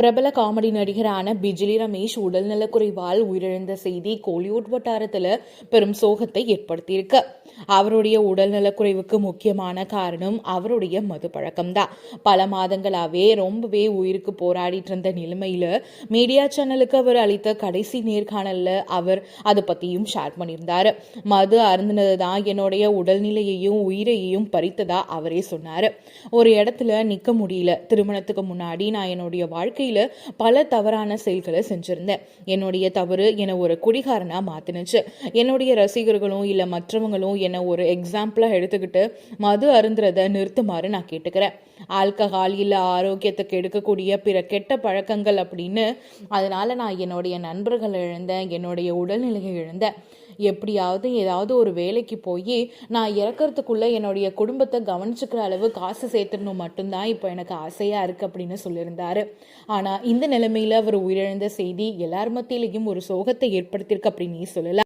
பிரபல காமெடி நடிகரான பிஜிலி ரமேஷ் உடல்நலக்குறைவால் உயிரிழந்த செய்தி கோலிவுட் வட்டாரத்தில் பெரும் சோகத்தை ஏற்படுத்தியிருக்கு. அவருடைய உடல்நலக்குறைவுக்கு முக்கியமான காரணம் அவருடைய மது பழக்கம்தான் பல மாதங்களாவே ரொம்பவே உயிருக்கு போராடிட்டு இருந்த நிலைமையில மீடியா சேனலுக்கு அவர் அளித்த கடைசி நேர்காணல்ல அவர் அதை பத்தியும் ஷேர் பண்ணியிருந்தாரு. மது அருந்தினது தான் என்னுடைய உடல்நிலையையும் உயிரையையும் பறித்ததா அவரே சொன்னாரு. ஒரு இடத்துல நிக்க முடியல. திருமணத்துக்கு முன்னாடி நான் என்னுடைய வாழ்க்கை வாழ்க்கையில் பல தவறான செயல்களை செஞ்சுருந்தேன். என்னுடைய தவறு என்னை ஒரு குடிகாரனாக மாற்றினுச்சு என்னுடைய ரசிகர்களும் இல்லை மற்றவங்களும் என்னை ஒரு எக்ஸாம்பிளாக எடுத்துக்கிட்டு மது அருந்துறதை நிறுத்துமாறு நான் கேட்டுக்கிறேன். ஆல்கஹால் இல்லை ஆரோக்கியத்துக்கு எடுக்கக்கூடிய பிற கெட்ட பழக்கங்கள் அப்படின்னு அதனால் நான் என்னுடைய நண்பர்கள் இழந்தேன் என்னுடைய உடல்நிலையை இழந்தேன். எப்படியாவது ஏதாவது ஒரு வேலைக்கு போய் நான் இறக்கிறதுக்குள்ளே என்னுடைய குடும்பத்தை கவனிச்சுக்கிற அளவு காசு சேர்த்துடணும் மட்டும்தான் இப்போ எனக்கு ஆசையாக இருக்குது அப்படின்னு சொல்லியிருந்தாரு. ஆனால் இந்த நிலைமையில் அவர் உயிரிழந்த செய்தி எல்லார் மத்தியிலையும் ஒரு சோகத்தை ஏற்படுத்தியிருக்கு அப்படின்னு சொல்லலாம்